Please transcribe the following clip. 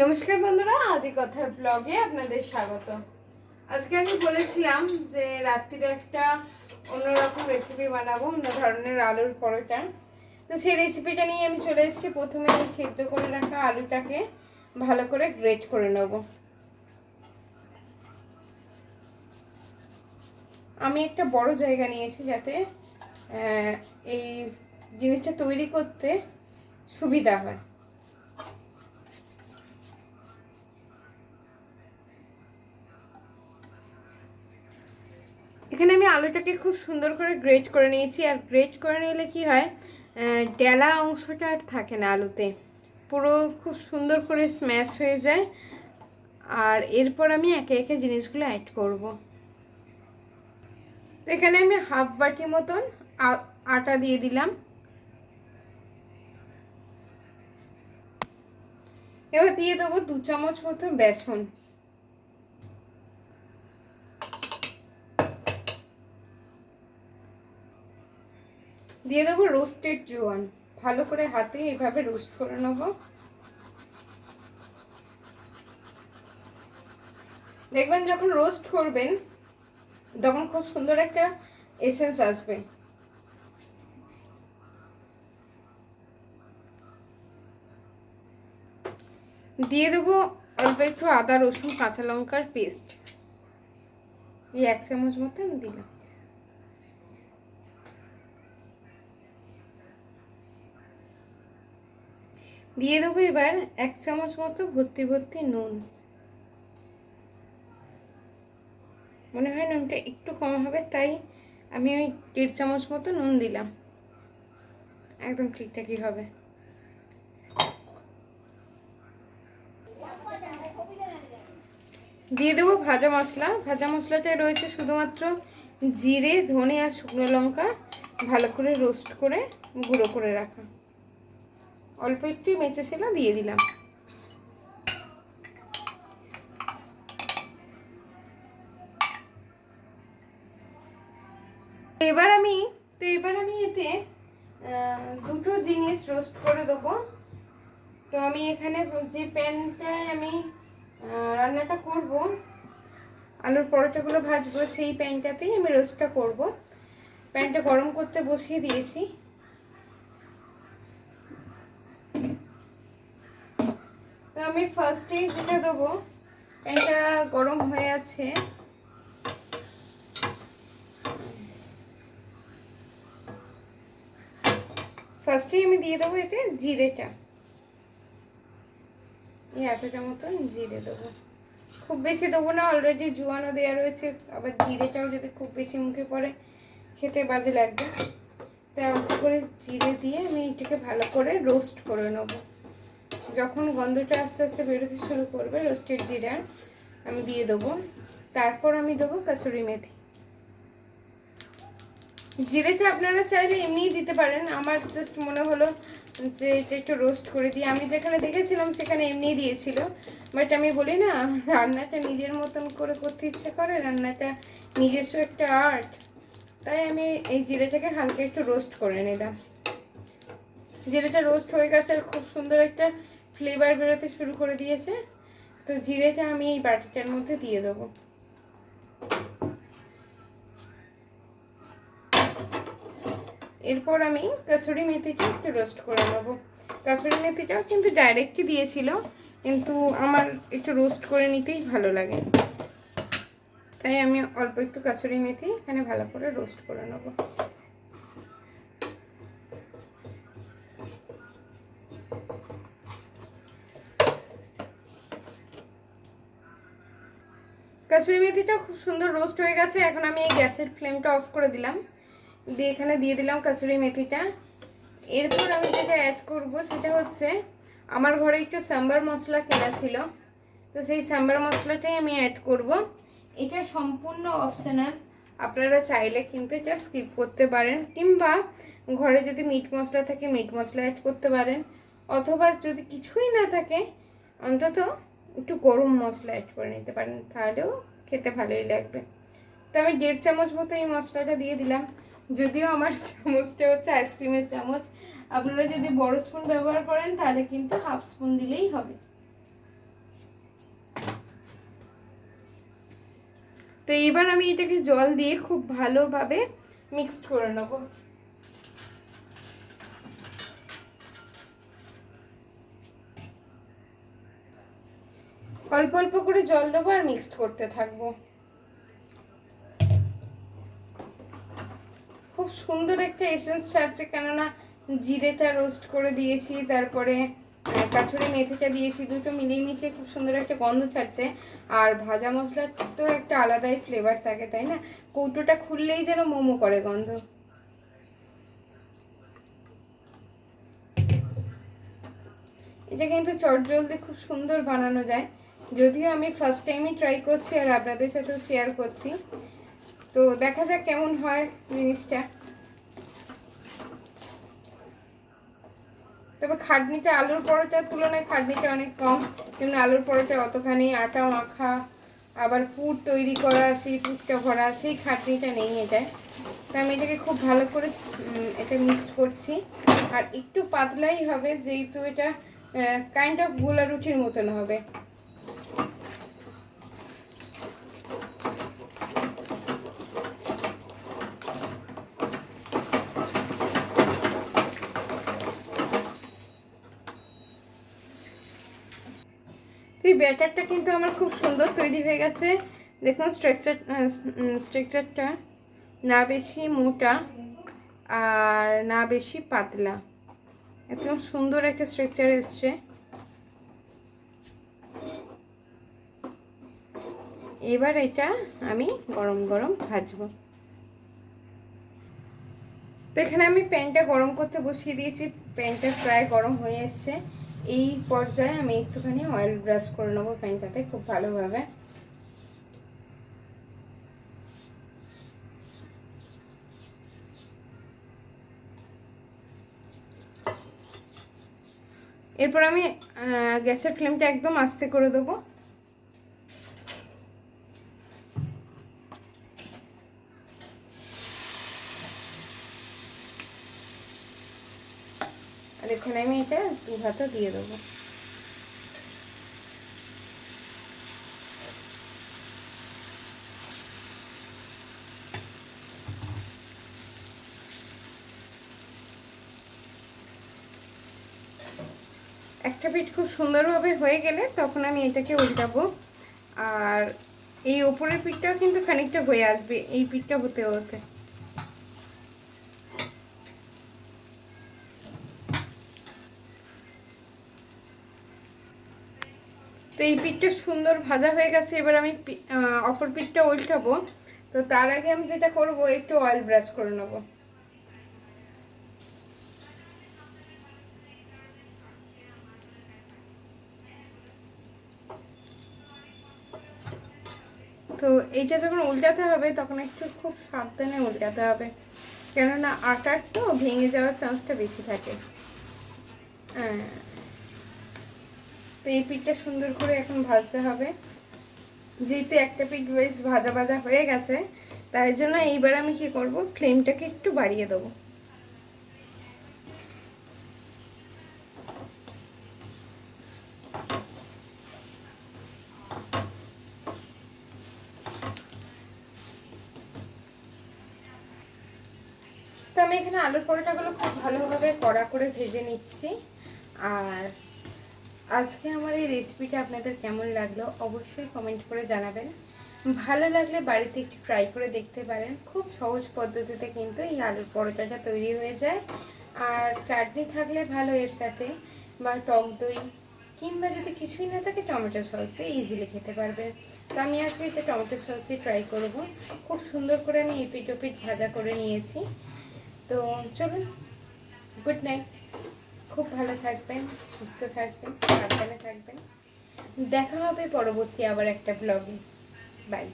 নমস্কার বন্ধুরা, আদি কথার ব্লগে আপনাদের স্বাগত। আজকে আমি বলেছিলাম যে রাত্রিরে একটা অন্যরকম রেসিপি বানাবো, অন্য ধরনের আলুর পরোটা। তো সেই রেসিপিটা নিয়ে আমি চলে এসেছি। প্রথমে সেদ্ধ করে রাখা আলুটাকে ভালো করে গ্রেট করে নেব। আমি একটা বড় জায়গা নিয়েছি যাতে এই জিনিসটা তৈরি করতে সুবিধা হয়। আলুটাকে খুব সুন্দর করে গ্রেট করে নিয়েছি। আর গ্রেট করে নিলে কি হয় ডেলা অংশটা আর থাকে না আলুতে। পুরো খুব সুন্দর করে স্ম্যাশ হয়ে যায়। আর এরপর আমি একে একে জিনিসগুলো অ্যাড করব। এখানে আমি হাফ বাটি মতন আটা দিয়ে দিলাম। এবার দিয়ে দেবো দু চামচ মতো বেসন। দিয়ে দেবো রোস্টেড জোয়ান। ভালো করে হাতে এভাবে রোস্ট করে নেব। দেখবেন যখন রোস্ট করবেন, তখন খুব সুন্দর একটা এসেন্স আসবে। দিয়ে দেবো অল্প একটু আদা, রসুন, কাঁচা লঙ্কার পেস্ট এই এক চামচ মতো আমি দিলাম। দিয়ে দেবো এবার এক চামচ মতো ভর্তি ভর্তি নুন। মনে হয় নুনটা একটু কম হবে, তাই আমি ওই দেড় চামচ মতো নুন দিলাম। একদম ঠিকঠাকই হবে। দিয়ে দেবো ভাজা মশলা। ভাজা মশলাটায় রয়েছে শুধুমাত্র জিরে, ধনে আর শুকনো লঙ্কা ভালো করে রোস্ট করে গুঁড়ো করে রাখা। অল্প একটু মেচে ছিল দিয়ে দিলাম। এবার আমি, তো এবার আমি এতে দুটো জিনিস রোস্ট করে দেবো। তো আমি এখানে যে প্যানটায় আমি রান্নাটা করব, আলুর পরোটাগুলো ভাজবো, সেই প্যানটাতেই আমি রোস্টটা করব। প্যানটা গরম করতে বসিয়ে দিয়েছি। আমি ফার্স্টেই যেটা দেবো, এটা গরম হয়ে আছে। ফার্স্টেই আমি দিয়ে দেবো এতে জিরেটা। এই এতটা মতন জিরে দেবো। খুব বেশি দেবো না অলরেডি জোয়ানো দেওয়া রয়েছে, আবার জিরেটাও যদি খুব বেশি মুখে পড়ে, খেতে বাজে লাগবে। তাই অল্প করে জিরে দিয়ে আমি এটাকে ভালো করে রোস্ট করে নেব। যখন গন্ধটা আস্তে আস্তে বেরোতে শুরু করবে, রোস্টেড জিরার আমি দিয়ে দেবো। তারপর আমি দেবো কাসুরি মেথি। জিরেটা আপনারা চাইলে এমনিই দিতে পারেন। আমার জাস্ট মনে হলো যে এটা একটু রোস্ট করে দিই আমি যেখানে দেখেছিলাম সেখানে এমনিই দিয়েছিল। বাট আমি বলি না, রান্নাটা নিজের মতন করে করতে ইচ্ছে করে, রান্নাটা নিজস্ব একটা আর্ট তাই আমি এই জিরেটাকে হালকা একটু রোস্ট করে নিলাম। জিরেটা রোস্ট হয়ে গেছে আর খুব সুন্দর একটা ফ্লেভার বেরোতে শুরু করে দিয়েছে। তো জিরেটা আমি এই বাটিটার মধ্যে দিয়ে দেবো। এরপর আমি কাসুরি মেথিটা একটু রোস্ট করে নেব। কাসুরি মেথিটাও কিন্তু ডাইরেক্টই দিয়েছিল, কিন্তু আমার একটু রোস্ট করে নিতেই ভালো লাগে। তাই আমি অল্প একটু কাসুরি মেথি এখানে ভালো করে রোস্ট করে নেব। কাসুরি মেথিটা খুব সুন্দর রোস্ট হয়ে গেছে। এখন আমি এই গ্যাসের ফ্লেমটা অফ করে দিলাম। দিয়ে এখানে দিয়ে দিলাম কাসুরি মেথিটা। এরপর আমি যেটা অ্যাড করব সেটা হচ্ছে, আমার ঘরে একটু সাম্বার মশলা কেনা ছিল। তো সেই সাম্বার মশলাটাই আমি অ্যাড করব। এটা সম্পূর্ণ অপশনাল আপনারা চাইলে কিন্তু এটা স্কিপ করতে পারেন। কিংবা ঘরে যদি মিট মশলা থাকে মিট মশলা অ্যাড করতে পারেন। অথবা যদি কিছুই না থাকে, অন্তত একটু গরম মশলা অ্যাড করে নিতে পারেন, তাহলেও খেতে ভালোই লাগবে। তো আমি দেড় চামচ মতো এই মশলাটা দিয়ে দিলাম। যদিও আমার চামচটা হচ্ছে আইসক্রিমের চামচ। আপনারা যদি বড় স্পুন ব্যবহার করেন, তাহলে কিন্তু হাফ স্পুন দিলেই হবে। তো এবার আমি এটাকে জল দিয়ে খুব ভালোভাবে মিক্সড করে নেব। অল্প অল্প করে জল দেবো আর মিক্সড করতে থাকব। খুব সুন্দর একটা এসেন্স ছাড়ছে, কেননা জিরেটা রোস্ট করে দিয়েছি, তারপরে কাসুরি মেথিটা দিয়েছি, দুটো মিলিয়ে মিশিয়ে খুব সুন্দর একটা গন্ধ ছাড়ছে। আর ভাজা মশলার তো একটা আলাদাই ফ্লেভার থাকে, তাই না? কৌটোটা খুললেই যেন মোমো করে গন্ধ। এটা কিন্তু চটজলদি খুব সুন্দর বানানো যায়। যদিও আমি ফার্স্ট টাইমই ট্রাই করছি আর আপনাদের সাথেও শেয়ার করছি। তো দেখা যাক কেমন হয় জিনিসটা। তবে খাটনিটা, আলুর পরোটার তুলনায় খাটনিটা অনেক কম। যেমন আলুর পরোটা অতখানি আটা মাখা, আবার পুর তৈরি করা, সেই পুরটা ভরা, সেই খাটনিটা নেই এটায় তো আমি এটাকে খুব ভালো করে এটা মিক্সড করছি। আর একটু পাতলাই হবে, যেহেতু এটা কাইন্ড অফ গোলা রুটির মতন হবে। এই ব্যাটারটা কিন্তু আমার খুব সুন্দর তৈরি হয়ে গেছে। দেখুন স্ট্রাকচার স্ট্রাকচারটা না বেশি মোটা আর না বেশি পাতলা। একদম সুন্দর একটা স্ট্রাকচার এসছে। এবার এটা আমি গরম গরম ভাজবো। তো এখানে আমি প্যানটা গরম করতে বসিয়ে দিয়েছি। প্যানটা প্রায় গরম হয়ে এসছে। এই পর্যায়ে আমি একটুখানি অয়েল ব্রাশ করে নেব প্যানটাতে খুব ভালোভাবে। এরপর আমি গ্যাসের ফ্লেমটা একদম আস্তে করে দেবো আর এখানে আমি এটা দু হাতে দিয়ে দেবো। একটা পিঠ খুব সুন্দরভাবে হয়ে গেলে তখন আমি এটাকে উল্টাবো। আর এই ওপরের পিঠটাও কিন্তু খানিকটা হয়ে আসবে, এই পিঠটা হতে হতে। তো এই পিঠটা সুন্দর ভাজা হয়ে গেছে, এবার আমি অপর পিঠটা উল্টাবো। তো তার আগে আমি যেটা করব, একটু অয়েল ব্রাশ করে নেব। তো এইটা যখন উল্টাতে হবে, তখন একটু খুব সাবধানে উল্টাতে হবে। কেননা আটার তো ভেঙে যাওয়ার চান্সটা বেশি থাকে। হ্যাঁ। তো এই পিঠটা সুন্দর করে এখন ভাজতে হবে। যেহেতু একটা পিঠ বেশ ভাজা ভাজা হয়ে গেছে, তাই জন্য এইবার আমি কি করব, ফ্লেমটাকে একটু বাড়িয়ে দেবো। তো আমি এখানে আলুর পরোটাগুলো খুব ভালোভাবে কড়া করে ভেজে নিচ্ছি। আর আজকে আমার এই রেসিপিটা আপনাদের কেমন লাগল অবশ্যই কমেন্ট করে জানাবেন। ভালো লাগলে বাড়িতে একটু ট্রাই করে দেখতে পারেন। খুব সহজ পদ্ধতিতে কিন্তু এই আলুর পরোটাটা তৈরি হয়ে যায়। আর চাটনি থাকলে ভালো এর সাথে বা টক দই কিংবা যদি কিছুই না থাকে টমেটো সস দিয়ে ইজিলি খেতে পারবেন। তো আমি আজকে এটা টমেটো সস দিয়ে ট্রাই করব। খুব সুন্দর করে আমি এপিট ওপিট ভাজা করে নিয়েছি। তো চলুন গুড নাইট খুব ভালো থাকবেন সুস্থ থাকবেন সাবধানে থাকবেন। দেখা হবে পরবর্তী আবার একটা ব্লগে বাই